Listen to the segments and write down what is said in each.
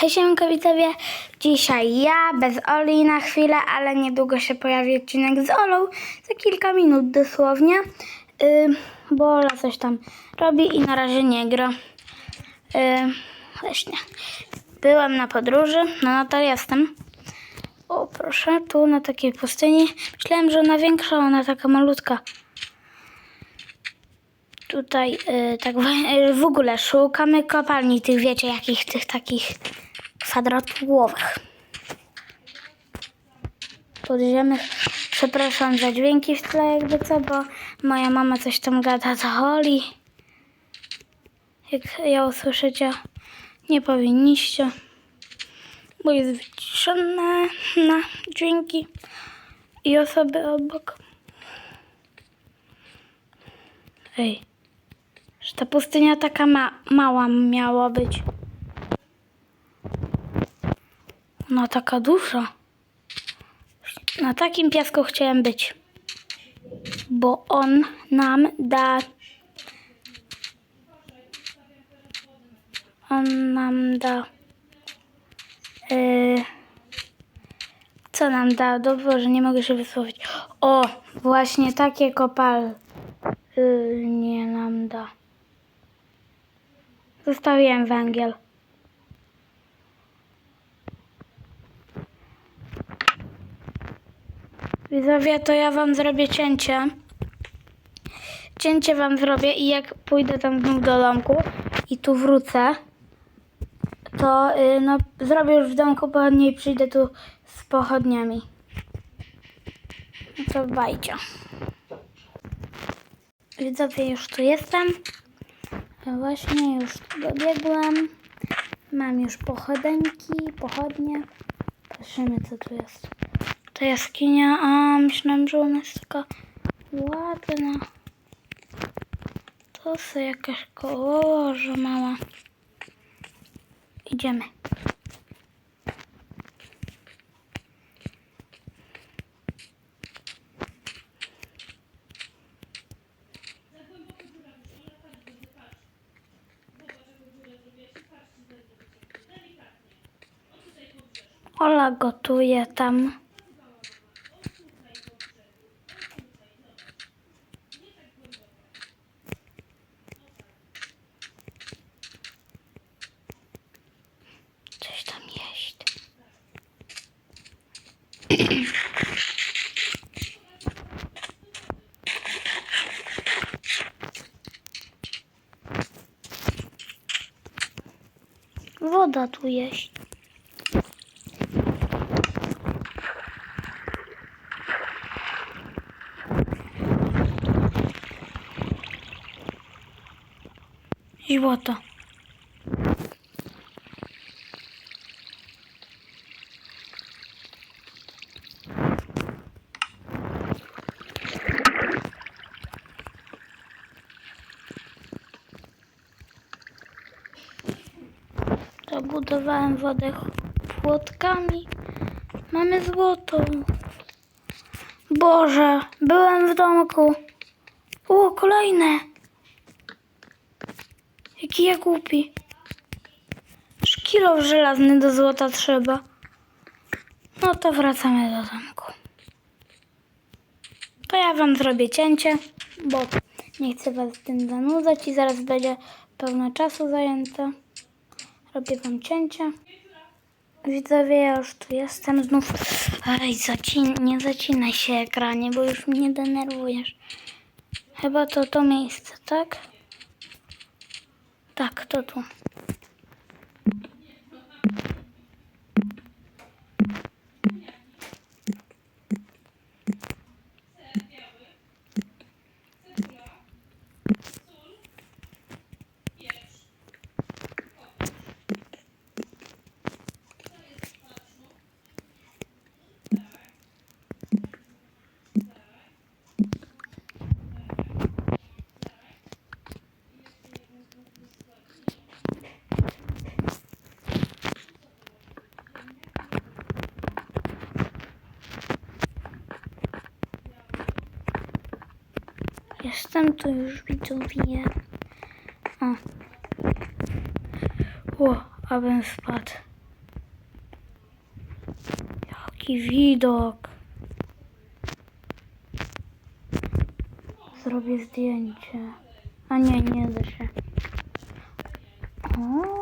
Hej siemanko widzowie, dzisiaj ja bez Oli na chwilę, ale niedługo się pojawi odcinek z Olą, za kilka minut dosłownie, yy, bo Ola coś tam robi i na razie nie gra. Yy, właśnie, byłam na podróży, no to jestem. O proszę, tu na takiej pustyni, myślałem, że ona większa, ona taka malutka. Tutaj y, tak w ogóle szukamy kopalni tych, wiecie, jakich tych takich kwadratowych. Podziemnych. Przepraszam za dźwięki w tle, jakby co, bo moja mama coś tam gada za Oli. Jak ją usłyszycie, nie powinniście, bo jest wyciszone na dźwięki i osoby obok. Ej, że ta pustynia taka ma mała miała być. No taka duża. Na takim piasku chciałem być. Bo on nam da. On nam da. Yy, co nam da? Dobrze, że nie mogę się wysłowić. O, właśnie takie kopal. Yy, nam da. Zostawiłem węgiel. Widzowie, to ja wam zrobię cięcie. Cięcie wam zrobię i jak pójdę tam znów do domku i tu wrócę, to yy, no, zrobię już w domku pochodnie i przyjdę tu z pochodniami. No to bajcie. Widzowie, już tu jestem. Właśnie już dobiegłem. Mam już pochodenki, pochodnie. Patrzymy, co tu jest. To jaskinia. A, myślałam, że ona jest taka ładna. To sobie jakaś kołoża mała. Idziemy. Ola gotuje tam. Coś tam jeść. Woda tu jest. Złoto. Zabudowałem wodę płotkami. Mamy złoto. Boże, byłem w domku. O, kolejne. Jaki ja głupi. Szkilo żelazny do złota trzeba. No to wracamy do zamku. To ja wam zrobię cięcie, bo nie chcę was tym zanudzać i zaraz będzie pełno czasu zajęte. Robię wam cięcie. Widzowie, ja już tu jestem znów. Ej, zacin nie zacinaj się ekranie, bo już mnie denerwujesz. Chyba to to miejsce, tak? Tak, to tu. Jestem tu już widzowie. O. O, abym spadł. Jaki widok. Zrobię zdjęcie. A nie, nie da się. O.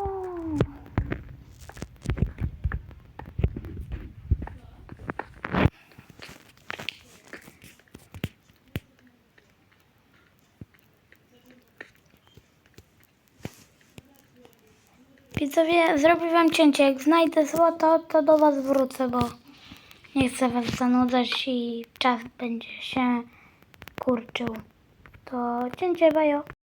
Widzowie, zrobię wam cięcie. Jak znajdę złoto, to do was wrócę, bo nie chcę was zanudzać i czas będzie się kurczył. To cięcie bajo.